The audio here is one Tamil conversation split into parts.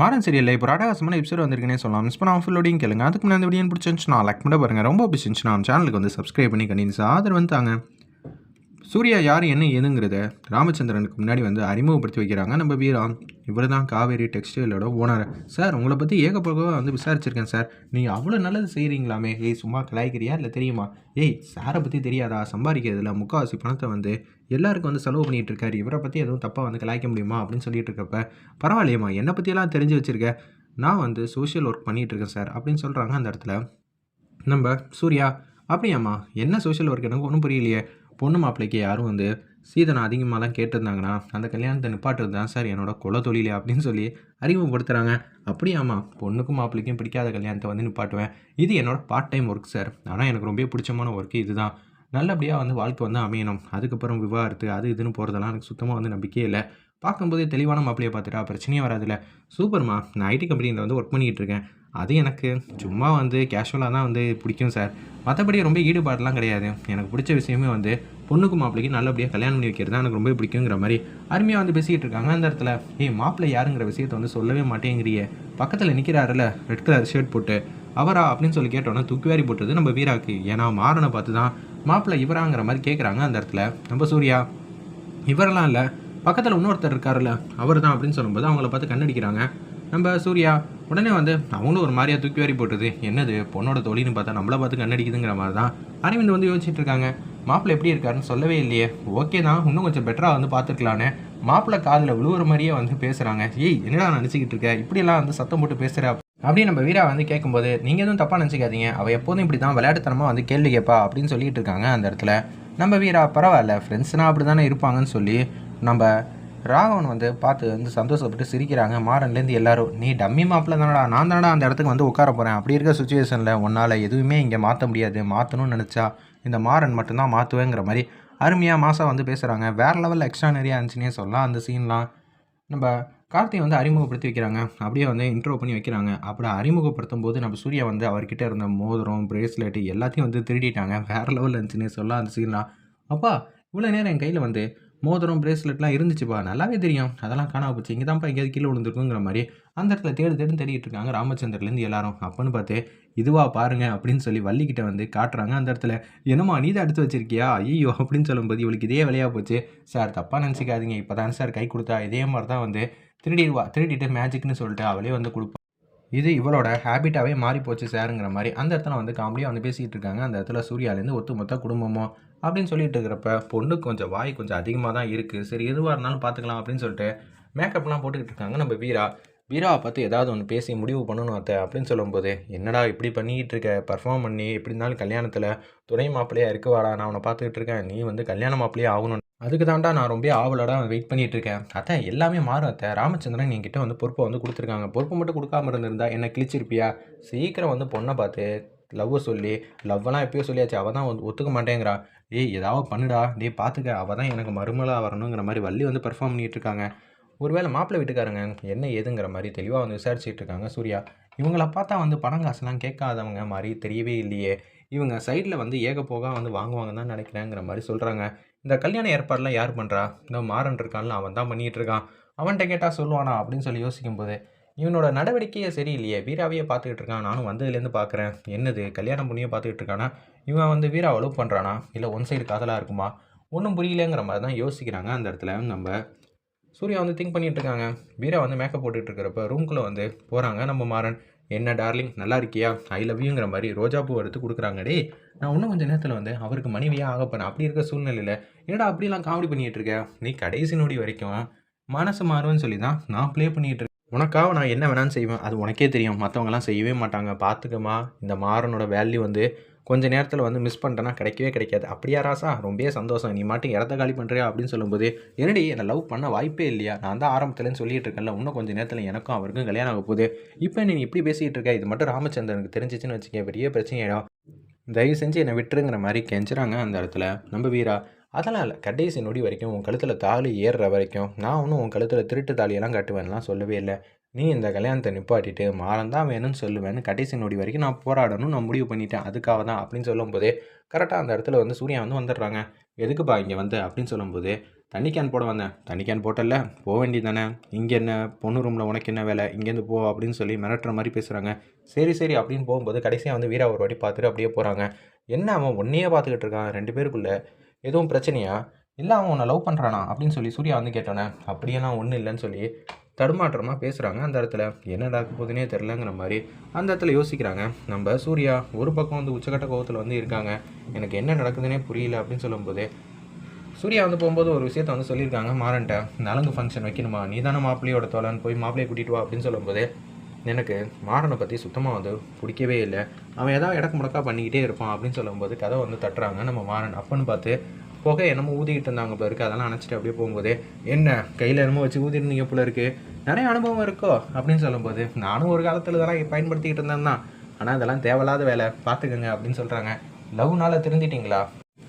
மாறன் சீரியலில் இப்போ ராடகாசமான எபிசோட் வந்திருக்குனே சொல்லலாம். மிஸ் பண்ணாமல் ஃபுல்லோடையும் கேளுங்க. அதுக்கு முன்னாடி வீடியோ பிடிச்சிருந்துச்சுன்னா லைக் பண்ண பாருங்கள் ரொம்ப பிடிச்சிருந்துச்சுன்னா சேனலுக்கு வந்து சப்ஸ்கிரைப் பண்ணி கண்டிப்பாக ஆதரவு தாங்க. சூர்யா யார் என்ன ஏதுங்கிறத ராமச்சந்திரனுக்கு முன்னாடி வந்து அறிமுகப்படுத்தி வைக்கிறாங்க. நம்ம வீராம் இவர் தான் காவேரி டெக்ஸ்டைலோட ஓனர் சார் உங்களை பற்றி ஏகப்போக வந்து விசாரிச்சிருக்கேன் சார் நீங்கள் அவ்வளோ நல்லது செய்கிறீங்களாமே ஏய் சும்மா கலாய்க்கிறியா இல்லை தெரியுமா? ஏய் சாரை பற்றி தெரியாதா? சம்பாதிக்கிறதுல முக்கால்வாசி பணத்தை வந்து எல்லாருக்கும் வந்து செலவு பண்ணிகிட்டு இருக்காரு. இவரை பற்றி எதுவும் தப்பாக வந்து கலாய்க்க முடியுமா? அப்படின்னு சொல்லிட்டு இருக்கப்ப பரவாயில்லையம்மா என்னை பற்றியெல்லாம் தெரிஞ்சு வச்சுருக்க. நான் வந்து சோஷியல் ஒர்க் பண்ணிகிட்டு இருக்கேன் சார் அப்படின்னு சொல்கிறாங்க அந்த இடத்துல. நம்ம சூர்யா அப்படியாம்மா என்ன சோஷியல் ஒர்க் எனக்கு ஒன்றும் புரியலையே. பொண்ணு மாப்பிள்ளைக்கு யாரும் வந்து சீதனை அதிகமாகலாம் கேட்டிருந்தாங்கன்னா அந்த கல்யாணத்தை நிப்பாட்டுறது தான் சார் என்னோட குல தொழிலே அப்படின்னு சொல்லி அறிமுகப்படுத்துகிறாங்க அப்படியாம்மா. பொண்ணுக்கும் மாப்பிள்ளைக்கும் பிடிக்காத கல்யாணத்தை வந்து நிப்பாட்டுவேன். இது என்னோட பார்ட் டைம் ஒர்க் சார். ஆனால் எனக்கு ரொம்ப பிடிச்சமான ஒர்க்கு இதுதான். நல்லபடியாக வந்து வாழ்க்கை வந்து அமையணும். அதுக்கப்புறம் விவாகரத்து அது இதுன்னு போகிறதெல்லாம் எனக்கு சுத்தமாக வந்து நம்பிக்கையே இல்லை. பார்க்கும்போதே தெளிவான மாப்பிள்ளையை பார்த்துட்டா பிரச்சனையே வராதுல்ல. சூப்பர்மா. நான் ஐடி கம்பெனியில் வந்து ஒர்க் பண்ணிக்கிட்டு இருக்கேன். அது எனக்கு சும்மா வந்து கேஷுவலாக தான் வந்து பிடிக்கும் சார் மற்றபடி ரொம்ப ஈடுபாடெலாம் கிடையாது. எனக்கு பிடிச்ச விஷயமே வந்து பொண்ணுக்கு மாப்பிள்ளைக்கு நல்லபடியாக கல்யாணம் பண்ணி வைக்கிறது தான் எனக்கு ரொம்ப பிடிக்குங்கிற மாதிரி அருமையாக வந்து பேசிக்கிட்டு இருக்காங்க. அந்த இடத்துல ஏய் மாப்பிள்ளை யாருங்கிற விஷயத்தை வந்து சொல்லவே மாட்டேங்கிறியே. பக்கத்தில் நிற்கிறாருல ரெட் கலர் ஷர்ட் போட்டு அவரா? அப்படின்னு சொல்லி கேட்டோன்னே தூக்குவாரி போட்டது நம்ம வீராக்கு. ஏன்னா மாறனை பார்த்து தான் மாப்பிள்ளை இவராங்கிற மாதிரி கேட்குறாங்க அந்த இடத்துல. நம்ம சூர்யா இவரெல்லாம் இல்லை பக்கத்தில் இன்னொருத்தர் இருக்காருல்ல அவர் தான் அப்படின்னு சொல்லும்போது அவங்கள பார்த்து கண்ணடிக்கிறாங்க. நம்ம சூர்யா உடனே வந்து அவனும் ஒரு மாதிரியாக தூக்கி வாரி போட்டுது என்னது பொண்ணோட தொழில்னு பார்த்தா நம்மளை பார்த்து கண்ணடிக்குதுங்கிற மாதிரி தான். அரவிந்த் வந்து யோசிச்சுட்டு இருக்காங்க. மாப்பிள்ளை எப்படி இருக்காருன்னு சொல்லவே இல்லையே. ஓகே தான் இன்னும் கொஞ்சம் பெட்டராக வந்து பார்த்துருக்கலான்னு மாப்பிள்ளை காதில் விழுவுற மாதிரியே வந்து பேசுகிறாங்க ஏய் என்னடா நினச்சிக்கிட்டு இருக்க? இப்படியெல்லாம் வந்து சத்தம் போட்டு பேசுகிற அப்படின்னு நம்ம வீரா வந்து கேட்கும்போது நீங்கள் எதுவும் தப்பாக நினச்சிக்காதீங்க. அவள் எப்போதும் இப்படி தான் விளையாட்டுத்தனமாக வந்து கேள்வி கேட்பா அப்படின்னு சொல்லிட்டு இருக்காங்க அந்த இடத்துல. நம்ம வீரா பரவாயில்ல. ஃப்ரெண்ட்ஸ்னால் அப்படி தானே இருப்பாங்கன்னு சொல்லி நம்ம ராகவன் வந்து பார்த்து வந்து சந்தோஷப்பட்டு சிரிக்கிறாங்க. மாறன்லேருந்து எல்லாரும் நீ டம்மி மாப்பிள்ள தானடா நான் தானடா அந்த இடத்துக்கு வந்து உட்கார போகிறேன் அப்படி இருக்க சுச்சுவேஷனில் உன்னால் எதுவுமே இங்கே மாற்ற முடியாது. மாற்றணும்னு நினச்சா இந்த மாறன் மட்டும்தான் மாற்றுவேங்கிற மாதிரி அருமையாக மாதம் வந்து பேசுகிறாங்க வேறு லெவலில் எக்ஸ்ட்ரானரியாக இருந்துச்சுன்னே சொல்லலாம். அந்த சீன்லாம் நம்ம கார்த்தியை வந்து அறிமுகப்படுத்தி வைக்கிறாங்க. அப்படியே வந்து இன்ட்ரோ பண்ணி வைக்கிறாங்க. அப்படி அறிமுகப்படுத்தும் போது நம்ம சூர்யா வந்து அவர்கிட்ட இருந்த மோதிரம் பிரேஸ்லெட் எல்லாத்தையும் வந்து திருடிட்டாங்க. வேறு லெவலில் இருந்துச்சுன்னே சொல்லலாம். அந்த சீன்லாம் அப்பா இவ்வளோ நேரம் என் கையில் வந்து மோதிரம் பிரேஸ்லெட்லாம் இருந்துச்சுப்பா நல்லாவே தெரியும். அதெல்லாம் காணாம போச்சு. இங்கே தான்ப்பா எங்கேயாவது கீழே விழுந்துருக்குங்கிற மாதிரி அந்த இடத்துல தேடு தேடுன்னு தேடிட்டு இருக்காங்க ராமச்சந்திரலேருந்து எல்லாரும். அப்போன்னு பார்த்து இதுவா பாருங்க அப்படின்னு சொல்லி வள்ளிக்கிட்ட வந்து காட்டுறாங்க அந்த இடத்துல. என்னம்மா நீ தான் எடுத்து வச்சிருக்கியா? ஐயோ அப்படின்னு சொல்லும்போது இவளுக்கு இதே விளையா போச்சு. சார் தப்பாக நினச்சிக்காதீங்க. இப்போ தான் சார் கை கொடுத்தா இதே மாதிரி தான் வந்து திருடிடுவா திருடிட்டு மேஜிக்னு சொல்லிட்டு அவளே வந்து கொடுப்பா. இது இவளோட ஹேபிட்டாகவே மாறி போச்சு சாருங்கிற மாதிரி. அந்த இடத்துல வந்து காமெடியாக வந்து பேசிகிட்டு இருக்காங்க. அந்த இடத்துல சூர்யாலேருந்து ஒத்துமொத்த குடும்பமோ அப்படின்னு சொல்லிட்டு இருக்கிறப்ப பொண்ணு கொஞ்சம் வாய் கொஞ்சம் அதிகமாக தான் இருக்குது சரி எதுவாக இருந்தாலும் பார்த்துக்கலாம் அப்படின்னு சொல்லிட்டு மேக்கப்லாம் போட்டுக்கிட்டு இருக்காங்க நம்ம வீரா. வீராவை பார்த்து ஏதாவது ஒன்று பேசி முடிவு பண்ணணும் அத்தை அப்படின்னு சொல்லும்போது என்னடா இப்படி பண்ணிக்கிட்டு இருக்க? பர்ஃபார்ம் பண்ணி எப்படி இருந்தாலும் கல்யாணத்தில் துணை மாப்பிள்ளையாக இருக்குவாடா? நான் அவனை பார்த்துக்கிட்டு இருக்கேன். நீ வந்து கல்யாண மாப்பிள்ளையே ஆகணும். அதுக்கு தாண்டா நான் ரொம்ப ஆவலோட வெயிட் பண்ணிட்டு இருக்கேன். அத்தை எல்லாமே மாறும் அத்தை. ராமச்சந்திரன் என்கிட்ட வந்து பொறுப்பை வந்து கொடுத்துருக்காங்க. பொறுப்பு மட்டும் கொடுக்காம இருந்திருந்தா என்ன கிழிச்சிருப்பியா? சீக்கிரம் வந்து பொண்ணை பார்த்து லவ்வை சொல்லி லவ்வெல்லாம் எப்பயோ சொல்லியாச்சு. அவள் தான் ஒத்துக்க மாட்டேங்கிறா. ஏய் ஏதாவது பண்ணுடா. டேய் பார்த்துக்க அவள் தான் எனக்கு மருமலாக வரணுங்கிற மாதிரி வள்ளி வந்து பெர்ஃபார்ம் பண்ணிகிட்டு இருக்காங்க. ஒருவேளை மாப்பிள்ளை வீட்டுக்காரங்க என்ன ஏதுங்கிற மாதிரி தெளிவாக வந்து விசாரிச்சுட்டு இருக்காங்க. சூர்யா இவங்கள பார்த்தா வந்து பணம் காசுலாம் கேட்காதவங்க மாதிரி தெரியவே இல்லையே. இவங்க சைடில் வந்து ஏக போக வந்து வாங்குவாங்க தான் நினைக்கிறேங்கிற மாதிரி சொல்கிறாங்க இந்த கல்யாண ஏற்பாடெலாம் யார் பண்ணுறா இந்த மாறன் இருக்கான்ல அவன் தான் பண்ணிகிட்டு இருக்கான். அவன்கிட்ட கேட்டால் சொல்லுவானா அப்படின்னு சொல்லி யோசிக்கும்போது இவனோட நடவடிக்கையே சரியில்லையே. வீராவையே பார்த்துக்கிட்டு இருக்கான். நானும் வந்ததுலேருந்து பார்க்குறேன். என்னது கல்யாணம் பண்ணியே பார்த்துக்கிட்டு இருக்கானா? இவன் வந்து வீராவை லவ் பண்ணுறானா இல்லை ஒன் சைடு காதலாக இருக்குமா? ஒன்றும் புரியலங்கிற மாதிரி தான் யோசிக்கிறாங்க அந்த இடத்துல. நம்ம சூர்யா வந்து திங்க் பண்ணிகிட்ருக்காங்க. இருக்காங்க வீரா வந்து மேக்கப் போட்டுட்ருக்கிறப்ப ரூம்குள்ளே வந்து போகிறாங்க நம்ம மாறன் என்ன டார்லிங் நல்லா இருக்கியா? ஐ லவ் யூங்கிற மாதிரி ரோஜா பூ எடுத்து கொடுக்குறாங்க. டே நான் இன்னும் கொஞ்சம் நேரத்தில் வந்து அவருக்கு மனைவியாக ஆக அப்படி இருக்க சூழ்நிலையில் என்னடா அப்படிலாம் காமெடி பண்ணிகிட்டு இருக்க நீ கடைசி நொடி வரைக்கும் மனசு மாறுவேன்னு சொல்லி தான் நான் ப்ளே பண்ணிகிட்டு இருக்கேன் உனக்காக நான் என்ன வேணாலும் செய்வேன். அது உனக்கே தெரியும். மற்றவங்கலாம் செய்யவே மாட்டாங்க. பார்த்துக்கமா இந்த மாறனோட வேல்யூ வந்து கொஞ்சம் நேரத்தில் வந்து மிஸ் பண்ணிட்டேன்னா கிடைக்கவே கிடைக்காது. அப்படியா ராசா? ரொம்பவே சந்தோஷம். நீ மாட்டும் இடத்த காலி பண்ணுறியா அப்படின்னு சொல்லும்போது என்னடி என்னை லவ் பண்ண வாய்ப்பே இல்லையா? நான் தான் ஆரம்பத்துலேருந்து சொல்லிட்டு இருக்கேன்ல இன்னும் கொஞ்சம் நேரத்தில் எனக்கும் அவருக்கும் கல்யாணம் ஆக போகுது. இப்போ நீ இப்படி பேசிகிட்டு இருக்க? இது மட்டும் ராமச்சந்திரனுக்கு தெரிஞ்சிச்சுன்னு வச்சுக்க பெரிய பிரச்சனையாயிடும். தயவு செஞ்சு என்னை விட்டுருங்கிற மாதிரி கெஞ்சுறாங்க அந்த இடத்துல. நம்ம வீரா அதெல்லாம் இல்லை. கடைசி நொடி வரைக்கும் உன் கழுத்தில் தாலி ஏறுற வரைக்கும் நான் ஒன்றும் உன் கழுத்தில் திருட்டு தாலியெல்லாம் கட்டுவேன்லாம் சொல்லவே இல்லை. நீ இந்த கல்யாணத்தை நிப்பாட்டிட்டு மாறம் தான் வேணும்னு சொல்லுவேன்னு கடைசி நொடி வரைக்கும் நான் போராடணும் நான் முடிவு பண்ணிட்டேன். அதுக்காக தான் அப்படின்னு சொல்லும்போதே கரெக்டாக அந்த இடத்துல வந்து சூர்யா வந்து வந்துடுறாங்க. எதுக்குப்பா இங்கே வந்து? அப்படின்னு சொல்லும்போது தண்ணி கேன் போட வந்தேன். தண்ணி கேன் போட்டல போக வேண்டியது தானே இங்கே என்ன? பொண்ணு ரூமில் உனக்கு என்ன வேலை? இங்கேருந்து போ அப்படின்னு சொல்லி மிரட்டுற மாதிரி பேசுகிறாங்க சரி சரி அப்படின்னு போகும்போது கடைசியாக வந்து வீரா ஒரு வாட்டி பார்த்துட்டு அப்படியே போகிறாங்க என்ன அவன் ஒன்றையே பார்த்துக்கிட்டு இருக்கான்? ரெண்டு பேருக்குள்ளே எதுவும் பிரச்சனையா? இல்லை அவன் உன்னை லவ் பண்ணுறானா அப்படின்னு சொல்லி சூர்யா வந்து கேட்டோன்னே அப்படியெல்லாம் ஒன்றும் இல்லைன்னு சொல்லி தடுமாற்றமாக பேசுகிறாங்க அந்த இடத்துல என்ன நடக்க போகுதுன்னே தெரிலங்கிற மாதிரி அந்த இடத்துல யோசிக்கிறாங்க. நம்ம சூர்யா ஒரு பக்கம் வந்து உச்சக்கட்ட கோவத்தில் வந்து இருக்காங்க. எனக்கு என்ன நடக்குதுன்னே புரியல அப்படின்னு சொல்லும்போது சூர்யா வந்து போகும்போது ஒரு விஷயத்த வந்து சொல்லியிருக்காங்க. மாறன்ட்ட நலங்கு ஃபங்க்ஷன் வைக்கணுமா? நீ தானே மாப்பிள்ளையோட தோலன்னு போய் மாப்பிள்ளையை கூட்டிகிட்டு வா அப்படின்னு சொல்லும்போது எனக்கு மாறனை பற்றி சுத்தமாக வந்து பிடிக்கவே இல்லை. அவன் ஏதாவது இடக்கு முடக்கா பண்ணிக்கிட்டே இருப்பான் அப்படின்னு சொல்லும்போது கதை வந்து தட்டுறாங்க நம்ம மாறன். அப்பன்னு பார்த்து புகை என்னமோ ஊதிக்கிட்டு இருந்தாங்க போல இருக்குது அதெல்லாம் அணைச்சிட்டு அப்படியே போகும்போது என்ன கையில் என்னமோ வச்சு ஊதிருந்தீங்க போல இருக்குது நிறைய அனுபவம் இருக்கோ? அப்படின்னு சொல்லும்போது நானும் ஒரு காலத்தில் இதெல்லாம் பயன்படுத்திக்கிட்டு இருந்தேன் தான். ஆனால் இதெல்லாம் தேவையில்லாத வேலை. பார்த்துக்கோங்க அப்படின்னு சொல்கிறாங்க லவ்னால திருந்திட்டீங்களா?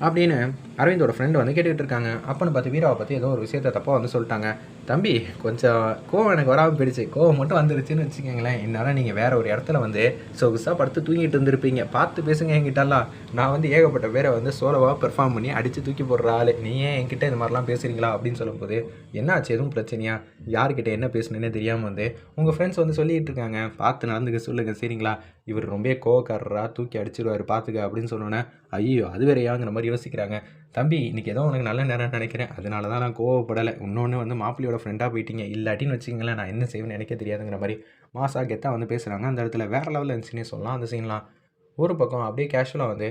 அப்படின்னு அரவிந்தோட ஃப்ரெண்டு வந்து கேட்டுக்கிட்டு இருக்காங்க. அப்பன்னு பார்த்து வீராவை பற்றி ஏதோ ஒரு விஷயத்த தப்பாக வந்து சொல்லிட்டாங்க. தம்பி கொஞ்சம் கோவம் எனக்கு வராமல் போயிடுச்சு. கோவம் மட்டும் வந்துருச்சுன்னு வச்சுக்கோங்களேன். என்னால் நீங்கள் வேற ஒரு இடத்துல வந்து சொகுசாக படுத்து தூங்கிட்டு இருந்திருப்பீங்க. பார்த்து பேசுங்க என்கிட்டலாம். நான் வந்து ஏகப்பட்ட பேரை வந்து சோலோவாக பெர்ஃபார்ம் பண்ணி அடித்து தூக்கி போடுற ஆள். நீ ஏன் என்கிட்ட இந்த மாதிரிலாம் பேசுகிறீங்களா அப்படின்னு சொல்லும்போது என்னாச்சு? எதுவும் பிரச்சனையா? யார்கிட்ட என்ன பேசணுன்னே தெரியாமல் வந்து உங்கள் ஃப்ரெண்ட்ஸ் வந்து சொல்லிகிட்டு இருக்காங்க. பார்த்து நடந்துக்க சொல்லுங்கள் சரிங்களா? இவர் ரொம்ப கோவக்காரரா தூக்கி அடிச்சிருவார். பார்த்துக்க. அப்படின்னு சொன்னோன்னே ஐயோ அது வேறையாங்கிற மாதிரி யோசிக்கிறாங்க. தம்பி இன்றைக்கி ஏதோ உனக்கு நல்ல நேரம் நினைக்கிறேன். அதனால தான் நான் கோவப்படலை. இன்னொன்று வந்து மாப்பிள்ளையோட ஃப்ரெண்டாக போயிட்டீங்க. இல்லாட்டின்னு வச்சிங்களேன் நான் என்ன செய்வேன்னு நினைக்க தெரியாதுங்கிற மாதிரி மாசா கெத்தாக வந்து பேசுகிறாங்க அந்த இடத்துல வேறு லெவலில் இருந்துச்சுன்னே சொல்லலாம். அந்த சீன்லாம் ஒரு பக்கம் அப்படியே கேஷுவலாக வந்து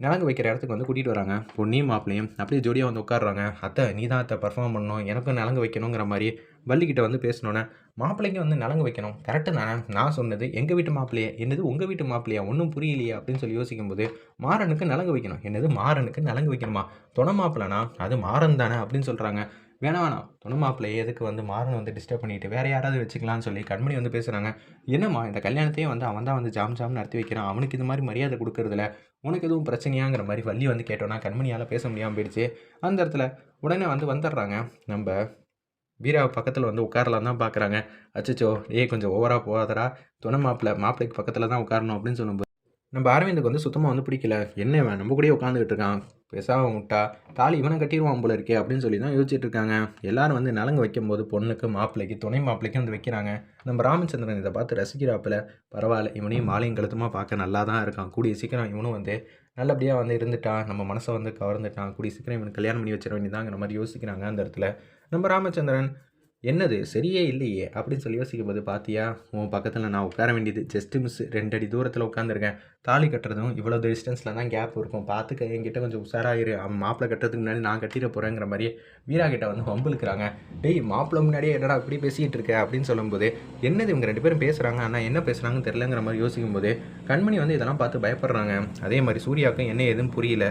நலங்கு வைக்கிற இடத்துக்கு வந்து கூட்டிகிட்டு வராங்க. பொண்ணையும் மாப்பிளையும் அப்படியே ஜோடியாக வந்து உட்காடுறாங்க அத்தை நீ தான் அத்தை பர்ஃபார்ம் பண்ணணும். எனக்கும் நலங்கு வைக்கணுங்கிற மாதிரி வள்ளிக்கிட்ட வந்து பேசினோன்னே மாப்பிள்ளைக்கு வந்து நலங்கு வைக்கணும். கரெக்டு தானே? நான் சொன்னது எங்கள் வீட்டு மாப்பிள்ளையே என்னது உங்கள் வீட்டு மாப்பிள்ளையா? ஒன்றும் புரியலையே அப்படின்னு சொல்லி யோசிக்கும்போது மாறனுக்கு நலங்கு வைக்கணும். என்னது மாறனுக்கு நலங்கு வைக்கணுமா? துணை மாப்பிள்ளனா அது மாறன் தானே அப்படின்னு சொல்கிறாங்க வேணாம் வேணாம். துணை மாப்பிள்ளையே எதுக்கு வந்து மாறன் வந்து டிஸ்டர்ப் பண்ணிட்டு வேறு யாராவது வச்சுக்கலாம்னு சொல்லி கண்மணி வந்து பேசுகிறாங்க என்னம்மா இந்த கல்யாணத்தையே வந்து அவன் தான் வந்து ஜாம் ஜாம் நடத்தி வைக்கிறான். அவனுக்கு இது மாதிரி மரியாதை கொடுக்கறதில்ல உனக்கு எதுவும் பிரச்சனையாங்கிற மாதிரி வள்ளி வந்து கேட்டோன்னா கண்மணியால் பேச முடியாமல் போயிடுச்சு. அந்த இடத்துல உடனே வந்து வந்துடுறாங்க. நம்ம வீரா பக்கத்தில் வந்து உட்காரலாம் தான் பார்க்குறாங்க அச்சச்சோ ஏய் கொஞ்சம் ஓவராக போகாதடா. துணை மாப்பிள்ளை மாப்பிள்ளைக்கு பக்கத்தில் தான் உட்காரணும் அப்படின்னு சொல்லும்போது நம்ம அரவிந்துக்கு வந்து சுத்தமாக வந்து பிடிக்கல. என்ன நம்ம கூடயே உட்காந்துக்கிட்டு இருக்கான். பேசாமல் விட்டா தாலி இவனை கட்டிடுவான் போல இருக்கே அப்படின்னு சொல்லி தான் யோசிச்சுட்டு இருக்காங்க எல்லாரும் வந்து நலங்கு வைக்கும்போது பொண்ணுக்கு மாப்பிள்ளைக்கு துணை மாப்பிள்ளைக்கு வந்து வைக்கிறாங்க. நம்ம ராமச்சந்திரன் இதை பார்த்து ரசிக்கிறாப்புல. பரவாயில்ல இவனையும் மாலையும் கழுத்துமாக பார்க்க நல்லா தான் இருக்கான். கூடிய சீக்கிரம் இவனும் வந்து நல்லபடியாக வந்து இருந்துட்டான். நம்ம மனசை வந்து கவர்ந்துட்டான். கூடிய சீக்கிரம் இவனுக்கு கல்யாணம் பண்ணி வச்சிட வேண்டியதாங்கிற மாதிரி யோசிக்கிறாங்க அந்த இடத்துல. நம்ம ராமச்சந்திரன் என்னது? சரியே இல்லையே. அப்படின்னு சொல்லி யோசிக்கும் போது பார்த்தியா உன் பக்கத்தில் நான் உட்கார வேண்டியது ஜஸ்ட்டு மிஸ் ரெண்டு அடி தூரத்தில் உட்காந்துருக்கேன் தாலி கட்டுறதும் இவ்வளோ டிஸ்டன்ஸில் தான் கேப் இருக்கும். பார்த்துக்க என்கிட்ட கொஞ்சம் உஷாராயிரு. அவன் மாப்பிள்ளை கட்டுறதுக்கு முன்னாடி நான் கட்டிட போகிறேங்கிற மாதிரி வீரா கிட்ட வந்து வம்புலுக்குறாங்க டேய் மாப்பிள்ளை முன்னாடியே என்னடா இப்படி பேசிக்கிட்டு இருக்க? அப்படின்னு சொல்லும்போது என்னது இவங்க ரெண்டு பேரும் பேசுகிறாங்க ஆனால் என்ன பேசுகிறாங்கன்னு தெரிலங்கிற மாதிரி யோசிக்கும்போது கண்மணி வந்து இதெல்லாம் பார்த்து பயப்படுறாங்க. அதே மாதிரி சூர்யாவுக்கும் என்ன எதுவும் புரியல.